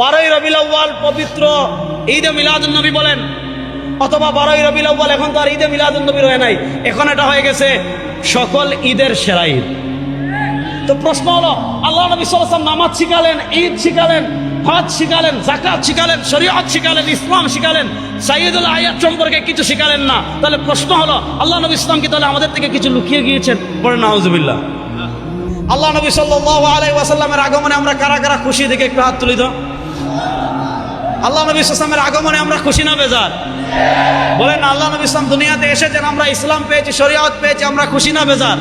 বারোই রবিল আউ্বাল পবিত্র ঈদে মিলাদুল নবী বলেন। অথবা বারোই রবিল আউ্বাল এখন তো আর ঈদে মিলাদুল নবী রয়ে নাই। এখন এটা হয়ে গেছে সকল ঈদের সেরা ঈদ। তো প্রশ্ন হলো, আল্লাহ নবী সাল্লাম নামাজ শিখালেন, ঈদ শিখালেন, হজ শিখালেন জাকাত শিখালেন, শরীয়ত শিখালেন, ইসলাম শিখালেন সাইয়দুল আয়াত সম্পর্কে কিছু শিখালেন না। তাহলে প্রশ্ন হলো, আল্লাহ নবী ইসলাম কি তাহলে আমাদের থেকে কিছু লুকিয়ে গিয়েছেন? পরে নাউজুবিল্লাহ। আল্লাহ নবী সাল্লাল্লাহু আলাইহি ওয়াসাল্লামের আগমনে আমরা কারা কারা খুশি দেখে একটু হাত তুলি তো। আল্লাহ নবী ইসলামের আগমনে আমরা খুশি না বেজার? বলেন, আল্লাহ নবী ইসলাম দুনিয়াতে এসেছেন আমরা ইসলাম পেয়েছি, শরীয়ত পেয়েছি, আমরা খুশি না বেজার?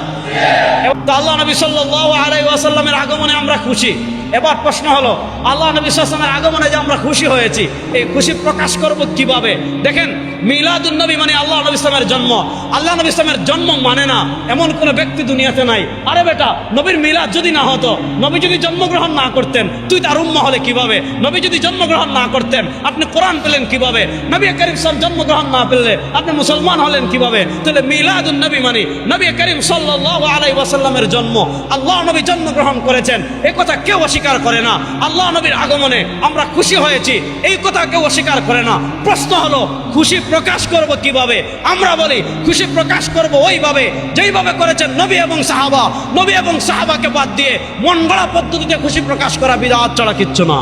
আল্লাহ নবী সাল্লাল্লাহু আলাইহি ওয়াসাল্লামের আগমনে আমরা খুশি। এবার প্রশ্ন হলো, আল্লাহ নবী সাল্লামের আগমনে যে আমরা খুশি হয়েছি, এই খুশি প্রকাশ করব কীভাবে? দেখেন, মিলাদুন নবী মানে আল্লাহ নবী ইসলামের জন্ম। আল্লাহ নবী ইসলামের জন্ম মানে না এমন কোনো ব্যক্তি দুনিয়াতে নাই। আরে বেটা, নবীর মিলাদ যদি না হতো, নবী যদি জন্মগ্রহণ না করতেন, তুই তার উম্মা হলে কীভাবে? নবী যদি জন্মগ্রহণ না করতেন, আপনি কোরআন পেলেন কীভাবে? নবী করিম সাল জন্মগ্রহণ না পেলে আপনি মুসলমান হলেন কীভাবে? তাহলে মিলাদুন নবী মানে নবী করিম সাল্লাল্লাহু আলাইহি ওয়াসাল্লামের জন্ম। আল্লাহ নবী জন্মগ্রহণ করেছেন। এই কথা কেউ অস্বীকার করে না। আল্লাহ নবীর আগমনে আমরা খুশি হয়েছি। এই কথা কেউ অস্বীকার করে না। প্রশ্ন হলো, খুশি প্রকাশ করব কীভাবে? আমরা বলি, খুশি প্রকাশ করব ওইভাবে, যেইভাবে করেছেন নবী এবং সাহাবা। নবী এবং সাহাবাকে বাদ দিয়ে মন গড়া পদ্ধতিতে খুশি প্রকাশ করা বিরাট ছাড়া কিচ্ছু না।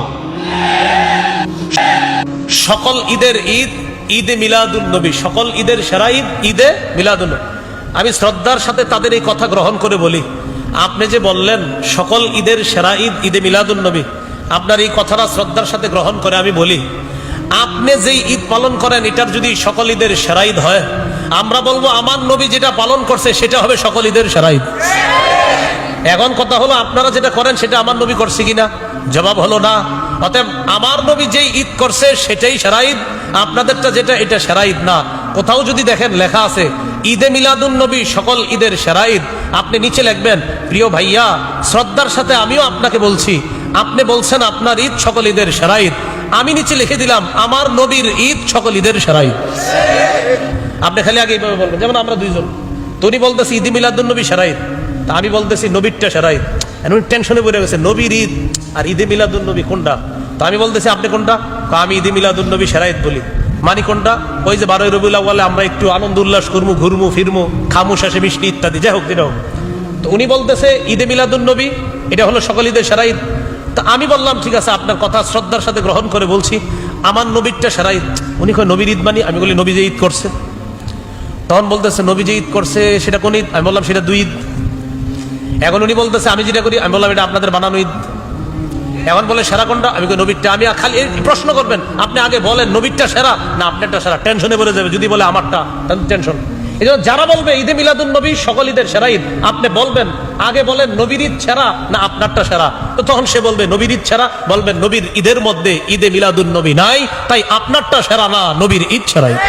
সকল ঈদের ঈদ, ঈদে মিলাদুল নবী। সকল ঈদের সেরা ঈদ, ঈদে মিলাদুল। আমি শ্রদ্ধার সাথে তাদের এই কথা গ্রহণ করে বলি। আপনি যে বললেন, সকল ঈদের সেরা ঈদ, ঈদে মিলাদুল নবী, আপনার এই কথাটা শ্রদ্ধার সাথে গ্রহণ করে আমি বলি, আপনি যেই ঈদ পালন করেন, এটার যদি সকল ঈদের সেরা ঈদ হয়, আমরা বলব, আমার নবী যেটা পালন করছে, সেটা হবে সকল ঈদের সেরা ঈদ। এখন কথা হলো, আপনারা যেটা করেন সেটা আমার নবী করছে কিনা? জবাব হলো না। অতএব আমার নবী যেই ঈদ করছে, সেটাই সেরা ঈদ আপনাদেরটা যেটা, এটা সেরা ঈদ না। কোথাও যদি দেখেন, লেখা আছে, ঈদে মিলাদুন নবী, সকল ঈদের সেরা ঈদ আপনি নিচে লিখবেন, প্রিয় ভাইয়া, শ্রদ্ধার সাথে আমিও আপনাকে বলছি। আপনি বলছেন আপনার ঈদ সকল ঈদের সেরা ঈদ আমি নিচে লিখে দিলাম, আমার নবীর ঈদ সকল ঈদের সেরা ঈদ আপনি খালি আগে এইভাবে বলবেন, যেমন আমরা দুইজন। তুমি বলতেছি, ঈদ মিলাদুন নবী সেরা ঈদ তা আমি বলতেছি, নবীরটা সেরা ঈদ টেনশনে পড়ে গেছে, নবীর ঈদ আর ঈদে মিলাদুন নবী কোনটা? তা আমি বলতেছি, আপনি কোনটা? আমি ঈদে মিলাদুন নবী সেরা ঈদ বলি। মানি কোনটা? ওই যে বারোই রবিউল আউ্বালে আমরা একটু আনন্দ, উল্লাস করব ঘুরমু, ফিরমু, খামু শেষে মিষ্টি ইত্যাদি, যাই হোক হোক। তো উনি বলতেছে, ঈদে মিলাদুন নবী এটা হলো সকল ঈদের সেরা ঈদ। তা আমি বললাম, ঠিক আছে, আপনার কথা শ্রদ্ধার সাথে গ্রহণ করে বলছি, আমার নবীরটা সেরা ঈদ। উনি কয়, নবীর ঈদ মানি? আমি বলি, নবী যে ঈদ করছে। তখন বলতেছে, নবী যে ঈদ করছে, সেটা কোন ঈদ? আমি বললাম, সেটা দুই ঈদ। এখন উনি বলতেছে, আমি যেটা করি, আমি বললাম, এটা আপনাদের বানানো ঈদ। এখন বলে, সেরা কোনটা? আমি নবীরটা। আমি খালি প্রশ্ন করবেন, আপনি আগে বলেন, নবীরটা সেরা? না আপনারটা সেরা। টেনশনে পড়ে যাবে, যদি বলে আমারটা টেনশন। এই জন্য যারা বলবে, ঈদে মিলাদুন নবী, সকল ঈদের সেরা ঈদ। আপনি বলবেন, আগে বলেন, নবীর ঈদ সেরা? না, আপনারটা সেরা। তো তখন সে বলবে, নবীর ঈদ সেরা? বলবেন, নবীর ঈদের মধ্যে ঈদে মিলাদুন নবী নাই, তাই আপনারটা সেরা না, নবীর ঈদ সেরা ঈদ।